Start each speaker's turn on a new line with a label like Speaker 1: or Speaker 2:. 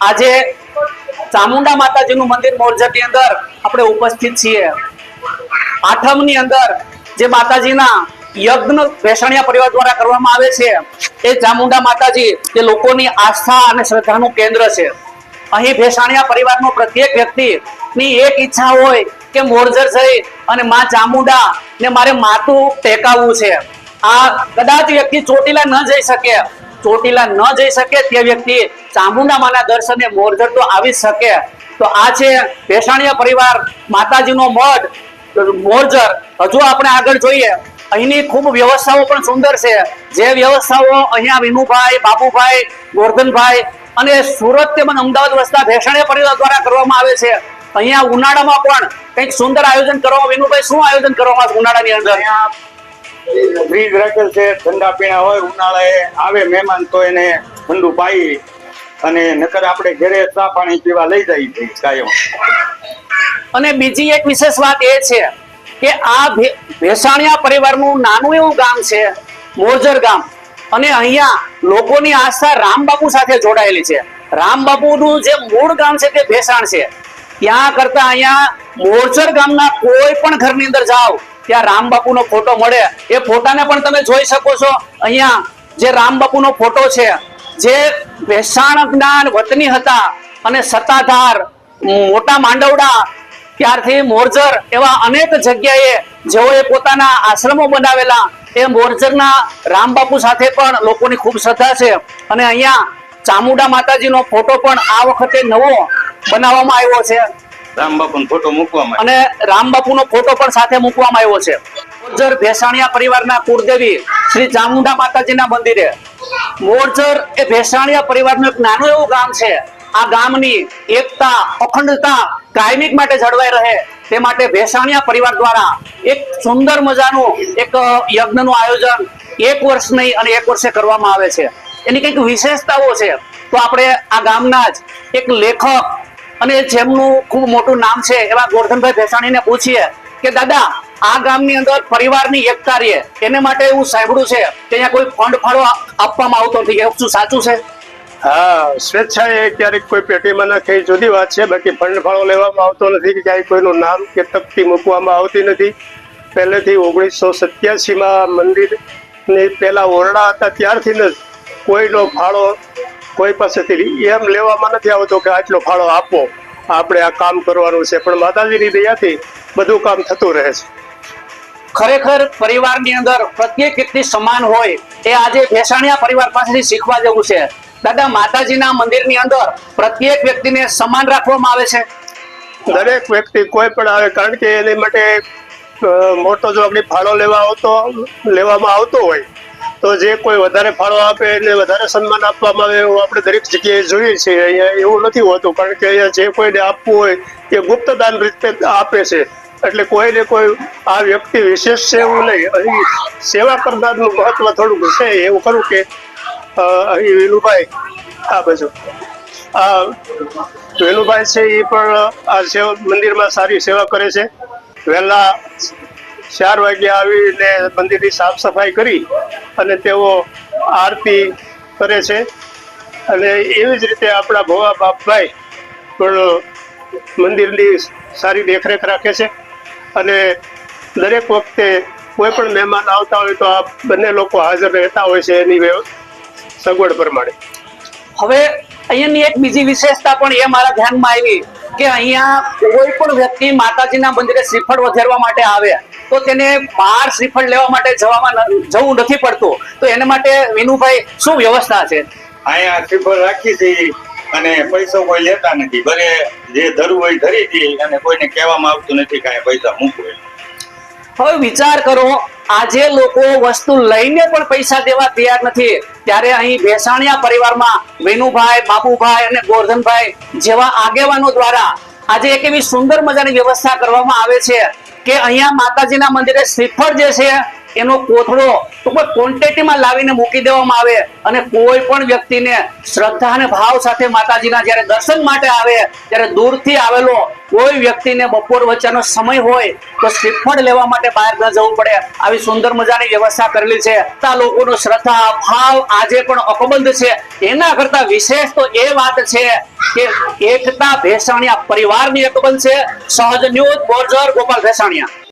Speaker 1: આજે ચામુંડા માતાજીનું મંદિર મોરજરની અંદર આપણે ઉપસ્થિત છીએ. આઠમની અંદર જે માતાજીના યજ્ઞ વેસણિયા પરિવાર દ્વારા કરવામાં આવે છે, એ ચામુંડા માતાજી જે લોકોની આસ્થા અને શ્રદ્ધાનું કેન્દ્ર છે. અહીં ભેસાણિયા પરિવારનો પ્રત્યેક વ્યક્તિની એક ઈચ્છા હોય કે મોરજર જઈ અને માં ચામુંડા ને મારે માથું ટેકાવવું છે. આ કદાચ વ્યક્તિ ચોટીલા ન જઈ શકે ચોટીલા ન જઈ શકે તે વ્યક્તિ ચામુંડા માના દર્શને મોરજર તો આવી શકે. તો આ છે ભેસાણીયા પરિવાર, માતાજીનો મઠ મોરજર હજુ આપણે આગળ જોઈએ. અહીંની ખૂબ વ્યવસ્થાઓ પણ સુંદર છે. જે વ્યવસ્થાઓ અહીંયા વિનુભાઈ, બાબુભાઈ, ગોરધનભાઈ અને સુરત તેમજ અમદાવાદ વસતા ભેસાણીયા પરિવાર દ્વારા કરવામાં આવે છે. અહીંયા ઉનાળામાં પણ કંઈક સુંદર આયોજન કરવામાં, વિનુભાઈ શું આયોજન કરવામાં ઉનાળાની અંદર?
Speaker 2: ફ્રીજ રાખેલ છે, ઠંડા પીણા હોય, ઉનાળાએ આવે મહેમાન તો એને ઠંડુ પાઈ અને નકર આપણે ઘરે ચા પાણી પીવા લઈ જઈએ છીએ કાયમ
Speaker 1: અને બીજી એક વિશેષ વાત એ છે કે આ ભેસાણિયા પરિવારનું નાનું એવું ગામ છે મોરજર ગામ. અને અહીંયા લોકોની આસ્થા રામબાપુ સાથે જોડાયેલી છે. રામબાપુનું જે મૂળ ગામ છે તે ભેસાણ છે. ત્યાં કરતા અહીંયા મોરચર ગામના કોઈ પણ ઘરની અંદર જાઓ ત્યાં રામબાપુનો ફોટો મળે. એ ફોટાને પણ તમે જોઈ શકો છો. અહીંયા જે રામબાપુનો ફોટો છે, જે ભેસાણ જ્ઞાન વતની હતા અને સત્તાધાર, મોટા માંડવડા, ત્યારથી મોરજર એવા અનેક જગ્યાએ જેઓએ પોતાના આશ્રમો બનાવેલા, એ મોરજરના રામબાપુ સાથે પણ લોકોની ખૂબ શ્રદ્ધા છે. અને અહીંયા ચામુંડા માતાજીનો ફોટો પણ આ વખતે નવો બનાવવામાં આવ્યો છે. કાયમિક માટે જળવાઈ રહે. તે માટે ભેસાણિયા પરિવાર દ્વારા એક સુંદર મજાનું એક યજ્ઞનું આયોજન એક વર્ષ નહીં અને એક વર્ષે કરવામાં આવે છે. એની કંઈક વિશેષતાઓ છે. તો આપણે આ ગામના જ એક લેખક અને જેમનું ખૂબ મોટું નામ છે, એવા ગોરધનભાઈ ભેસાણીને પૂછીએ કે, દાદા, આ ગામની અંદર પરિવારની એકતા રહે એને માટે એવું સાંભળ્યું છે કે અહીંયા કોઈ ફંડ ફાળો આપવામાં આવતો નથી. એવું શું સાચું છે?
Speaker 3: હા, સ્વેચ્છાએ ક્યારેક કોઈ પેટીમાં નાખે જુદી વાત છે. બાકી ફંડ ફાળો લેવામાં આવતો નથી કે ક્યાંય કોઈનું નામ કે તકતી મૂકવામાં આવતી નથી. પહેલેથી ઓગણીસો સત્યાસીમાં મંદિરની પહેલાં ઓરડા હતા, ત્યારથી જ કોઈનો ફાળો કોઈ પાસેથી એમ લેવામાં નથી આવતો કે આટલો ફાળો આપો. આપણે આ કામ કરવાનું છે. પણ માતાજીની દયાથી બધું કામ થતું રહે છે.
Speaker 1: ખરેખર પરિવારની અંદર પ્રત્યેક વ્યક્તિ સમાન હોય એ આજે ભેસાણિયા પરિવાર પાસેથી શીખવા જેવું છે. દાદા માતાજીના મંદિરની અંદર પ્રત્યેક વ્યક્તિને સમાન રાખવામાં આવે છે?
Speaker 3: દરેક વ્યક્તિ કોઈ પણ આવે કારણ કે એની માટે મોટો જો આપણે ફાળો લેવા આવતો લેવામાં આવતો હોય તો જે કોઈ વધારે ફાળો આપે એને વધારે સન્માન આપવામાં આવે એવું આપણે દરેક જગ્યાએ જોઈએ છીએ. અહીંયા એવું નથી હોતું, કારણ કે અહીંયા જે કોઈને આપવું હોય એ ગુપ્તદાન રીતે આપે છે. એટલે કોઈને કોઈ આ વ્યક્તિ વિશેષ છે એવું નહીં. અહીં સેવા કરનારનું મહત્વ થોડુંક છે, એવું ખરું કે અહીં વિનુભાઈ આ બાજુ. આ વેલુભાઈ છે એ પણ આ સેવા મંદિરમાં સારી સેવા કરે છે. વહેલા ચાર વાગે આવીને મંદિરની સાફ સફાઈ કરી અને તેઓ આરતી કરે છે. અને એવી જ રીતે આપણા ભોવા બાપભાઈ પણ મંદિરની સારી દેખરેખ રાખે છે. અને દરેક વખતે કોઈ પણ મહેમાન આવતા હોય તો આ બંને લોકો હાજર રહેતા હોય છે એની સગવડ પ્રમાણે.
Speaker 1: હવે અહીંયાની એક બીજી વિશેષતા પણ એ મારા ધ્યાનમાં આવી કે અહીંયા કોઈ પણ વ્યક્તિ માતાજીના મંદિરે શ્રીફળ વધારવા માટે આવે. તો તેને બહાર શ્રીફળ લેવા માટે જવામાં જવું નથી પડતું. તો એને માટે વિનુભાઈ શું વ્યવસ્થા છે?
Speaker 2: અહીંયા શ્રીફળ રાખી છીએ અને પૈસો કોઈ લેતા નથી. ભલે જે ધરવું હોય ધરી દઈએ અને કોઈને કહેવામાં આવતું નથી કાંઈ પૈસા મૂકવું.
Speaker 1: હવે વિચાર કરો આજે લોકો વસ્તુ લઈને પણ પૈસા દેવા તૈયાર નથી. ત્યારે અહીં ભેસાણિયા પરિવારમાં વેનુભાઈ બાબુભાઈ અને ગોરધનભાઈ જેવા આગેવાનો દ્વારા આજે એક એવી સુંદર મજાની વ્યવસ્થા કરવામાં આવે છે. કે અહીંયા માતાજીના મંદિરે શ્રીફળ જે છે એનો કોથળો ટૂંકમાં ક્વોન્ટિટીમાં લાવીને મૂકી દેવામાં આવે અને કોઈ પણ વ્યક્તિને શ્રદ્ધા અને ભાવ સાથે માતાજીના જ્યારે દર્શન માટે આવે, ત્યારે દૂરથી આવેલો કોઈ વ્યક્તિને બપોર વચ્ચેનો સમય હોય તો શ્રીફળ લેવા માટે બહાર ન જવું પડે. આવી સુંદર મજાની વ્યવસ્થા કરેલી છે. આ લોકોનો શ્રદ્ધા, ભાવ આજે પણ અકબંધ છે. એના કરતા વિશેષ તો એ વાત છે કે એકતા ભેસાણિયા પરિવારની અકબંધ છે. સહજ ન્યૂઝ, બોરઝર, ગોપાલ ભેસાણિયા.